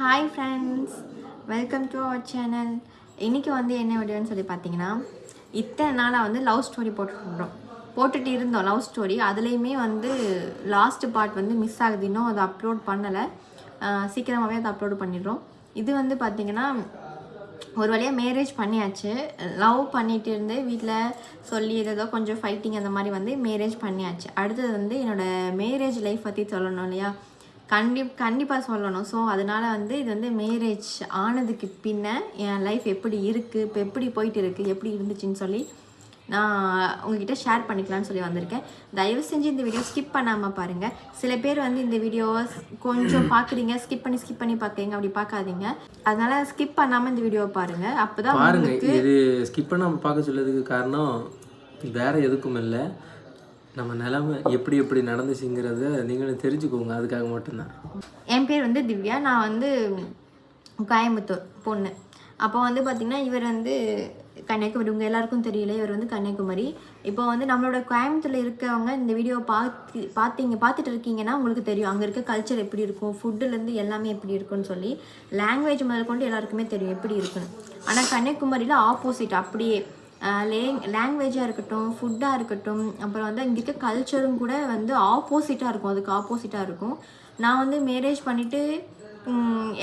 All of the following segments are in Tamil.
Hi friends welcome to our channel இன்றைக்கி வந்து என்ன வீடியோன்னு சொல்லி பார்த்தீங்கன்னா இத்தனை நாளாக வந்து லவ் ஸ்டோரி போட்டுருந்தோம். போட்டுட்டு இருந்தோம் லவ் ஸ்டோரி அதுலேயுமே வந்து லாஸ்ட்டு பார்ட் வந்து மிஸ் ஆகுது. இன்னும் அதை அப்லோட் பண்ணலை. சீக்கிரமாகவே அதை அப்லோட் பண்ணிடுறோம். இது வந்து பார்த்திங்கன்னா ஒரு வழியாக மேரேஜ் பண்ணியாச்சு. லவ் பண்ணிட்டு இருந்து வீட்டில் சொல்லி ஏதோ கொஞ்சம் ஃபைட்டிங் அந்த மாதிரி வந்து மேரேஜ் பண்ணியாச்சு. அடுத்தது வந்து என்னோடய மேரேஜ் லைஃப் பற்றி சொல்லணும் இல்லையா? கண்டி கண்டிப்பாக சொல்லணும். ஸோ அதனால் வந்து இது வந்து மேரேஜ் ஆனதுக்கு பின்ன என் லைஃப் எப்படி இருக்குது இப்போ எப்படி போயிட்டு இருக்குது எப்படி இருந்துச்சுன்னு சொல்லி நான் உங்ககிட்ட ஷேர் பண்ணிக்கலாம்னு சொல்லி வந்திருக்கேன். தயவு செஞ்சு இந்த வீடியோ ஸ்கிப் பண்ணாமல் பாருங்கள் சில பேர் வந்து இந்த வீடியோவை கொஞ்சம் பார்க்குறீங்க ஸ்கிப் பண்ணி ஸ்கிப் பண்ணி பார்க்குறீங்க அப்படி பார்க்காதீங்க அதனால ஸ்கிப் பண்ணாமல் இந்த வீடியோவை பாருங்கள் அப்போ தான் பாருங்க இது ஸ்கிப் பண்ணாம பார்க்க சொல்லதுக்கு காரணம் வேற எதுக்கும் இல்லை. நம்ம நிலமை எப்படி எப்படி நடந்துச்சுங்கிறத நீங்களும் தெரிஞ்சுக்கோங்க. அதுக்காக மட்டும்தான். என் பேர் வந்து திவ்யா. நான் வந்து கோயம்புத்தூர் பொண்ணு. அப்போ வந்து பார்த்திங்கன்னா இவர் வந்து கன்னியாகுமரி உங்கள் எல்லாருக்கும் தெரியல இவர் வந்து கன்னியாகுமரி. இப்போ வந்து நம்மளோட கோயம்புத்தூரில் இருக்கவங்க இந்த வீடியோ பார்த்து பார்த்தீங்க பார்த்துட்டு இருக்கீங்கன்னா உங்களுக்கு தெரியும். அங்கே இருக்க கல்ச்சர் எப்படி இருக்கும் ஃபுட்டுலேருந்து எல்லாமே எப்படி இருக்கும்னு சொல்லி லாங்குவேஜ் முதல் கொண்டு எல்லாருக்குமே தெரியும் எப்படி இருக்குன்னு. ஆனால் கன்னியாகுமரியில் ஆப்போசிட் அப்படியே லே லாங்குவேஜாக இருக்கட்டும் ஃபுட்டாக இருக்கட்டும் அப்புறம் வந்து இங்கே இருக்க கல்ச்சரும் கூட வந்து ஆப்போசிட்டாக இருக்கும். அதுக்கு ஆப்போசிட்டாக இருக்கும். நான் வந்து மேரேஜ் பண்ணிவிட்டு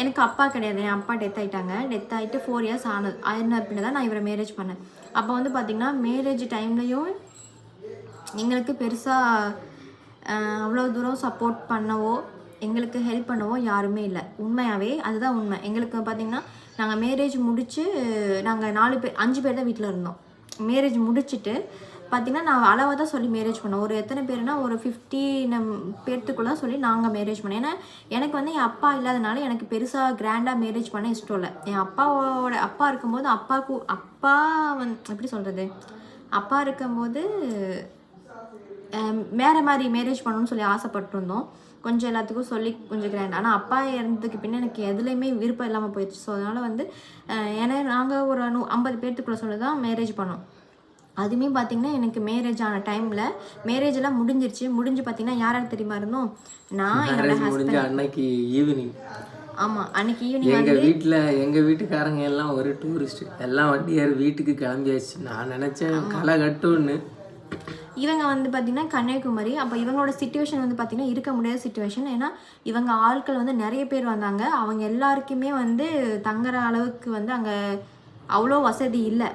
எனக்கு அப்பா கிடையாது. என் அப்பா டெத் ஆகிட்டாங்க டெத் ஆகிட்டு ஃபோர் இயர்ஸ் ஆனது ஆயிரம் பின்ன தான் நான் இவரை மேரேஜ் பண்ணேன். அப்போ வந்து பார்த்திங்கன்னா மேரேஜ் டைம்லையும் எங்களுக்கு பெருசாக அவ்வளோ தூரம் சப்போர்ட் பண்ணவோ எங்களுக்கு ஹெல்ப் பண்ணவோ யாருமே இல்லை. உண்மையாகவே அதுதான் உண்மை. எங்களுக்கு பார்த்திங்கன்னா நாங்கள் மேரேஜ் முடித்து நாங்கள் நாலு பேர் அஞ்சு பேர் தான் வீட்டில் இருந்தோம். மேரேஜ் முடிச்சுட்டு பார்த்திங்கன்னா நான் அளவாக தான் சொல்லி மேரேஜ் பண்ணோம் ஒரு எத்தனை பேர்னா ஒரு ஃபிஃப்டி நம் பேர்த்துக்குள்ள தான் சொல்லி நாங்கள் மேரேஜ் பண்ணோம். ஏன்னா எனக்கு வந்து என் அப்பா இல்லாதனால எனக்கு பெருசாக கிராண்டாக மேரேஜ் பண்ண இஷ்டம் இல்லை. என் அப்பாவோட அப்பா இருக்கும்போது அப்பாவுக்கு அப்பா வந்து எப்படி சொல்கிறது அப்பா இருக்கும்போது வேறு மாதிரி மேரேஜ் பண்ணணும்னு சொல்லி ஆசைப்பட்டிருந்தோம். கொஞ்சம் எல்லாத்துக்கும் சொல்லி கொஞ்சம் கிராண்ட் ஆனால் அப்பா இறந்ததுக்கு பின்னே எனக்கு எதுலேயுமே விருப்பம் இல்லாமல் போயிடுச்சு. ஸோ அதனால் வந்து ஏன்னா நாங்கள் ஒரு நூ ஐம்பது பேர்த்துக்குள்ளே சொல்லி தான் மேரேஜ் பண்ணோம். அதுவுமே பார்த்திங்கன்னா எனக்கு மேரேஜ் ஆன டைமில் மேரேஜ் எல்லாம் முடிஞ்சிருச்சு. முடிஞ்சு பார்த்தீங்கன்னா யாராவது தெரியுமா இருந்தோம்? நான் என்னோட முடிஞ்ச அன்னைக்கு ஈவினிங் ஆமாம் அன்னைக்கு ஈவினிங் எங்க வீட்டில் எங்க வீட்டுக்காரங்க எல்லாம் ஒரு டூரிஸ்ட் எல்லாம் வண்டியார் வீட்டுக்கு கிளம்பியாச்சு. நான் நினைச்சேன் களை கட்டும்னு. இவங்க வந்து பார்த்திங்கன்னா கன்னியாகுமரி. அப்போ இவங்களோட சுச்சுவேஷன் வந்து பார்த்திங்கன்னா இருக்க முடியாத சுச்சுவேஷன் ஏன்னா இவங்க ஆட்கள் வந்து நிறைய பேர் வந்தாங்க. அவங்க எல்லாருக்குமே வந்து தங்குற அளவுக்கு வந்து அங்கே அவ்வளோ வசதி இல்லை.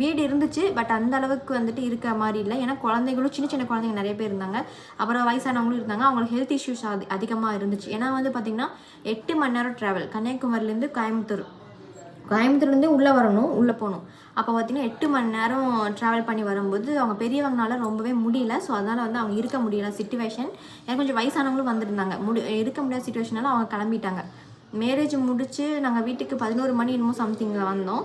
வீடு இருந்துச்சு பட் அந்த அளவுக்கு வந்துட்டு இருக்க மாதிரி இல்லை. ஏன்னா குழந்தைகளும் சின்ன சின்ன குழந்தைங்க நிறைய பேர் இருந்தாங்க. அப்புறம் வயசானவங்களும் இருந்தாங்க. அவங்களுக்கு ஹெல்த் இஷ்யூஸ் அது அதிகமாக இருந்துச்சு. ஏன்னா வந்து பார்த்திங்கன்னா எட்டு மணி நேரம் ட்ராவல் கன்னியாகுமரிலேருந்து கோயம்புத்தூர். கோயம்புத்தூர்லேருந்து உள்ளே வரணும் உள்ளே போகணும். அப்போ பார்த்திங்கன்னா எட்டு மணி நேரம் ட்ராவல் பண்ணி வரும்போது அவங்க பெரியவங்கனால ரொம்பவே முடியல. ஸோ அதனால் வந்து அவங்க இருக்க முடியல சுச்சுவேஷன் எனக்கு கொஞ்சம் வயசானவங்களும் வந்திருந்தாங்க. முடி இருக்க முடியாத சுச்சுவேஷனால அவங்க கிளம்பிட்டாங்க. மேரேஜ் முடித்து நாங்கள் வீட்டுக்கு பதினோரு மணி என்னமோ சம்திங்கில் வந்தோம்.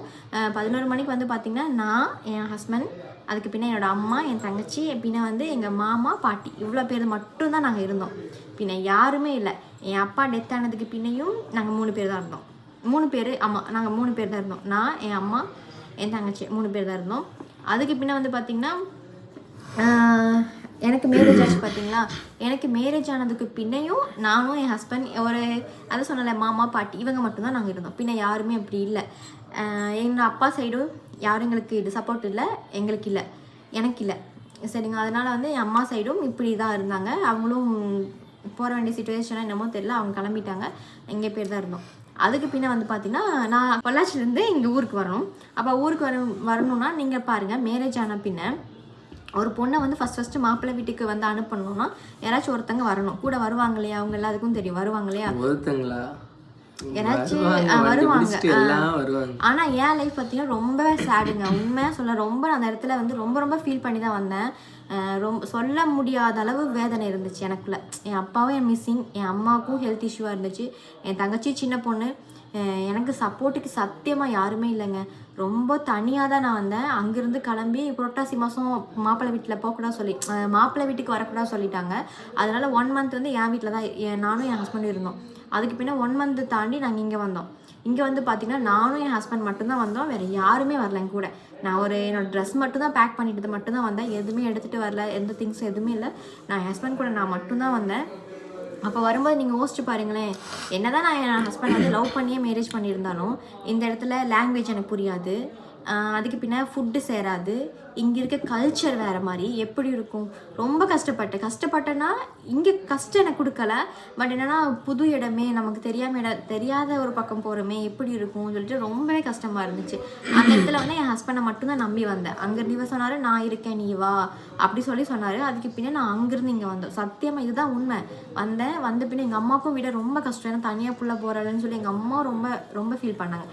பதினோரு மணிக்கு வந்து பார்த்திங்கன்னா நான் என் ஹஸ்பண்ட் அதுக்கு பின்னே என்னோடய அம்மா என் தங்கச்சி பின்ன வந்து எங்கள் மாமா பாட்டி இவ்வளோ பேர் மட்டும்தான் நாங்கள் இருந்தோம். பின்ன யாருமே இல்லை. என் அப்பா டெத் ஆனதுக்கு பின்னையும் நாங்கள் மூணு பேர் தான் இருந்தோம். மூணு பேர் ஆமாம் நாங்கள் மூணு பேர் தான் இருந்தோம். நான் என் அம்மா என் தங்கச்சி மூணு பேர் தான் இருந்தோம். அதுக்கு பின்னே வந்து பார்த்திங்கன்னா எனக்கு மேரேஜ் ஆச்சு பார்த்தீங்களா எனக்கு மேரேஜ் ஆனதுக்கு பின்னையும் நானும் என் ஹஸ்பண்ட் ஒரு அதை சொன்னல மாமா பாட்டி இவங்க மட்டும்தான் நாங்கள் இருந்தோம். பின்ன யாருமே அப்படி இல்லை. எங்கள் அப்பா சைடும் யாரும் எங்களுக்கு இது சப்போர்ட் இல்லை எங்களுக்கு இல்லை. எனக்கு இல்லை. சரிங்க அதனால் வந்து என் அம்மா சைடும் இப்படி தான் இருந்தாங்க. அவங்களும் போக வேண்டிய சுச்சுவேஷனாக என்னமோ தெரியல. அவங்க கிளம்பிட்டாங்க. எங்கே பேர் தான் இருந்தோம். அதுக்கு பின்ன வந்து பார்த்தீங்கன்னா நான் பொள்ளாச்சிலேருந்து இங்கே ஊருக்கு வரணும். அப்போ ஊருக்கு வர வரணும்னா நீங்கள் பாருங்கள் மேரேஜ் ஆன பின்ன ஒரு பொண்ணை வந்து ஃபஸ்ட் ஃபஸ்ட்டு மாப்பிள்ளை வீட்டுக்கு வந்து அனுப்பணும்னா யாராச்சும் ஒருத்தங்க வரணும். கூட வருவாங்க இல்லையா அவங்க எல்லாத்துக்கும் தெரியும். வருவாங்க இல்லையா ஒருத்தங்களா? யாராச்சும் வருவாங்க ஆனால் என் லைஃப் பார்த்தீங்கன்னா ரொம்ப சேடுங்க உண்மையாக சொல்ல ரொம்ப அந்த இடத்துல வந்து ரொம்ப ரொம்ப ஃபீல் பண்ணி தான் வந்தேன். ரொம்ப சொல்ல முடியாத அளவு வேதனை இருந்துச்சு எனக்குள்ள. என் அப்பாவும் என் மிஸ்ஸிங் என் அம்மாவுக்கும் ஹெல்த் இஷ்யூவாக இருந்துச்சு. என் தங்கச்சி சின்ன பொண்ணு எனக்கு சப்போர்ட்டுக்கு சத்தியமாக யாருமே இல்லைங்க. ரொம்ப தனியாக தான் நான் வந்தேன். அங்கேருந்து கிளம்பி புரட்டாசி மாதம் மாப்பிள்ளை வீட்டில் போகக்கூடாது சொல்லி மாப்பிள்ளை வீட்டுக்கு வரக்கூடாது சொல்லிட்டாங்க. அதனால் ஒன் மந்த் வந்து என் வீட்டில் தான் நானும் என் ஹஸ்பண்டும் இருந்தோம். அதுக்கு பின்னே ஒன் மந்த் தாண்டி நாங்கள் இங்கே வந்தோம். இங்கே வந்து பார்த்திங்கன்னா நானும் என் ஹஸ்பண்ட் மட்டும்தான் வந்தோம். வேறு யாருமே வரல என் கூட. நான் ஒரு என்னோடய ட்ரெஸ் மட்டும் தான் பேக் பண்ணிட்டு மட்டும்தான் வந்தேன். எதுவுமே எடுத்துகிட்டு வரல. எந்த திங்ஸ் எதுவுமே இல்லை. நான் என் ஹஸ்பண்ட் கூட நான் மட்டும்தான் வந்தேன். அப்போ வரும்போது நீங்கள் யோசிச்சு பாருங்களேன். என்னதான் நான் என் ஹஸ்பண்ட் வந்து லவ் பண்ணியே மேரேஜ் பண்ணியிருந்தாலும் இந்த இடத்துல லாங்குவேஜ் எனக்கு புரியாது. அதுக்கு பின்ன ஃபுட்டு சேராது. இங்கே இருக்க கல்ச்சர் வேறு மாதிரி. எப்படி இருக்கும்? ரொம்ப கஷ்டப்பட்டேன். கஷ்டப்பட்டேன்னா இங்கே கஷ்டம் எனக்கு கொடுக்கல. பட் என்னென்னா புது இடமே நமக்கு தெரியாம இட தெரியாத ஒரு பக்கம் போகிறோமே எப்படி இருக்கும்னு சொல்லிட்டு ரொம்பவே கஷ்டமாக இருந்துச்சு. அந்த இடத்துல வந்து என் ஹஸ்பண்டை மட்டும்தான் நம்பி வந்தேன். அங்கேருந்து இவர் சொன்னார் நான் இருக்கேன் நீ வா. அப்படி சொல்லி சொன்னார். அதுக்கு பின்ன நான் அங்கேருந்து இங்கே வந்தோம் சத்தியமாக இதுதான் உண்மை. வந்தேன். வந்த பின்ன எங்கள் அம்மாவுக்கும் விட ரொம்ப கஷ்டம். ஏன்னா தனியாக புள்ள போகிறாள்னு சொல்லி எங்கள் அம்மா ரொம்ப ரொம்ப ஃபீல் பண்ணாங்க.